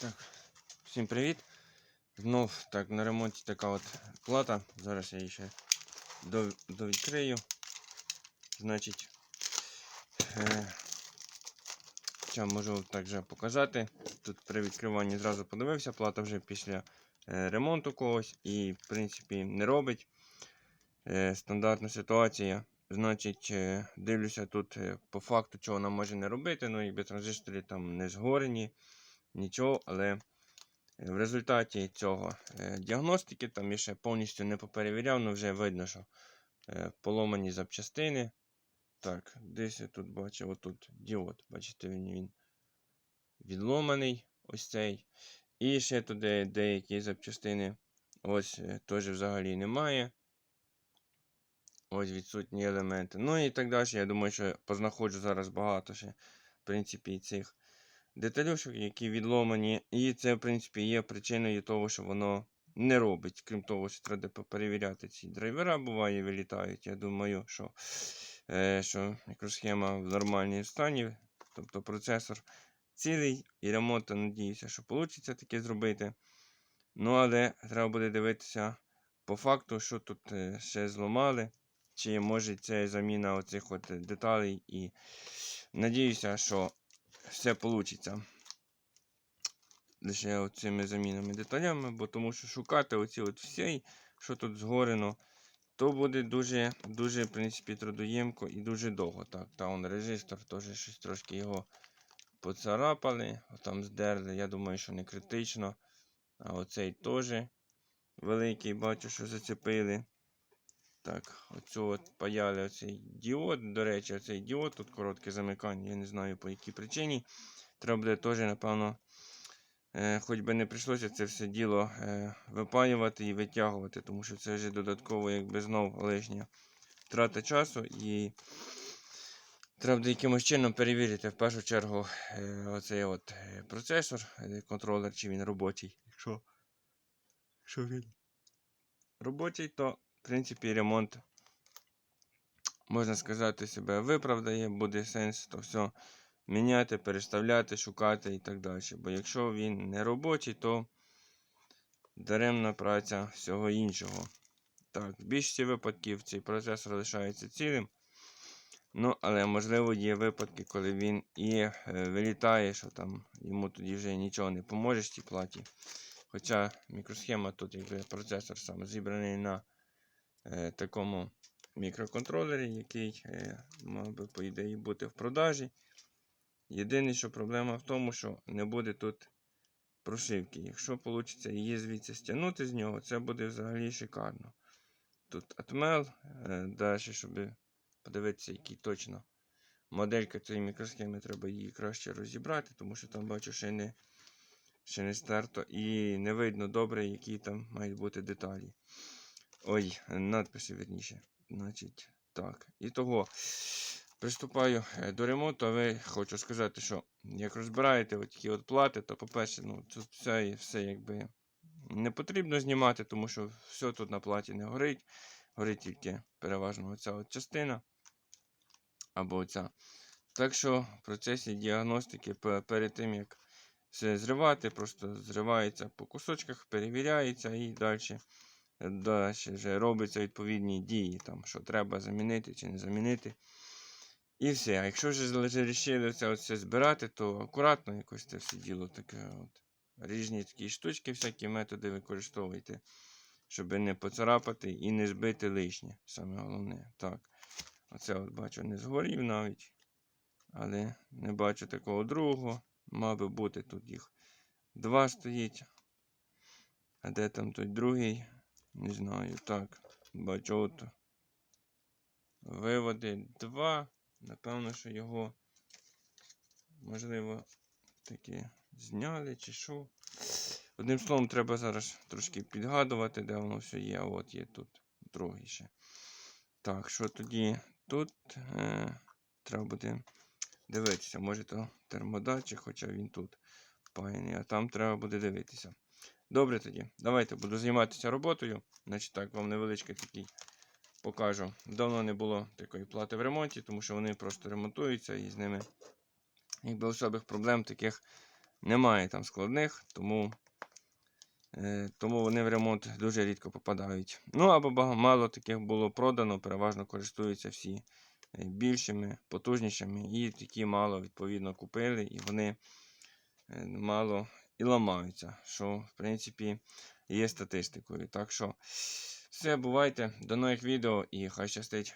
Так, всім привіт. Знов так на ремонті така от плата. Зараз я її ще довідкрию. Значить, е, я можу так вже показати. Тут при відкриванні зразу подивився, плата вже після е, ремонту когось і, в принципі, не робить. Е, стандартна ситуація. Значить, е, дивлюся тут е, по факту, чого вона може не робити. Ну, якби транзистори там не згорені нічого, але е, в результаті цього е, діагностики, там я ще повністю не поперевіряв, але вже видно, що е, поломані запчастини. Так, десь я тут бачив, отут діод, бачите, він, відломаний, ось цей. І ще туди деякі запчастини ось теж взагалі немає. Ось відсутні елементи. Ну і так далі. Я думаю, що познаходжу зараз багато ще, в принципі, і цих деталюшок, які відломані. І це, в принципі, є причиною того, що воно не робить. Крім того, що треба перевіряти ці драйвера, буває, вилітають. Я думаю, що, е, що мікросхема в нормальній стані, тобто процесор цілий і ремонт, надіюся, що вийде таке зробити. Ну, але треба буде дивитися по факту, що тут е, ще зламали. Чи може це заміна оцих от деталей і надіюся, що все вийде. Лише оцими замінами деталями, бо тому що шукати оці от всі, що тут згорено, то буде дуже, дуже, в принципі, трудоємко і дуже довго. Так, та он резистор теж щось трошки його поцарапали, там здерли. Я думаю, що не критично. А оцей теж великий, бачу, що зацепили. Так, оцю от паяли оцей діод. До речі, оцей діод, тут коротке замикання, я не знаю по якій причині. Треба буде теж, напевно, е, хоч би не прийшлося це все діло е, випаювати і витягувати, тому що це вже додатково, якби знов лишня втрата часу. І треба буде якимось чином перевірити в першу чергу е, оцей от е, процесор, е, контролер, чи він робочий. Якщо, якщо він робочий, то принципі, ремонт, можна сказати, себе виправдає, буде сенс то все міняти, переставляти, шукати і так далі. Бо якщо він не робочий, то даремна праця всього іншого. Так, в більшості випадків цей процесор лишається цілим. Ну, але можливо є випадки, коли він і е, вилітає, що там йому тоді вже нічого не поможе в цій платі. Хоча мікросхема тут якби процесор саме зібраний на такому мікроконтролері, який е, мав би, по ідеї, бути в продажі. Єдине, що проблема в тому, що не буде тут прошивки. Якщо вийде її звідси стягнути з нього, це буде взагалі шикарно. Тут е, далі, щоб подивитися, який точно моделька цієї мікросхеми, треба її краще розібрати, тому що там бачу ще не, ще не старто і не видно добре, які там мають бути деталі. Ой, надписи верніше. Значить, так. І того приступаю е, до ремонту, а ви хочу сказати, що як розбираєте такі от плати, то, по-перше, ну, тут все, все якби не потрібно знімати, тому що все тут на платі не горить. Горить тільки переважно оця от частина. Або оця. Так що в процесі діагностики перед тим, як все зривати, просто зривається по кусочках, перевіряється і далі далі вже робляться відповідні дії, там, що треба замінити чи не замінити. І все. А якщо вже вирішили це все збирати, то акуратно якось це все діло таке. от. Різні такі штучки, всякі методи використовуйте, щоб не поцарапати і не збити лишнє. Саме головне. Так. Оце от бачу, не згорів навіть. Але не бачу такого другого. Мав би бути тут їх два стоїть. А де там той другий? Не знаю. Так, бачу от. Виводи 2. Напевно, що його, можливо, таки зняли чи що. Одним словом, треба зараз трошки підгадувати, де воно все є. От є тут другий ще. Так, що тоді тут е, треба буде дивитися. Може то термодатчик, хоча він тут впаяний, а там треба буде дивитися. Добре тоді, давайте буду займатися роботою. Значить так, вам невеличкий такий покажу. Давно не було такої плати в ремонті, тому що вони просто ремонтуються і з ними якби особих проблем таких Немає там складних, тому, е, тому вони в ремонт дуже рідко попадають. Ну або мало таких було продано, переважно користуються всі е, більшими, потужнішими, і такі мало відповідно купили, і вони е, мало і ламаються, що в принципі є статистикою. Так що все, бувайте, до нових відео і хай щастить.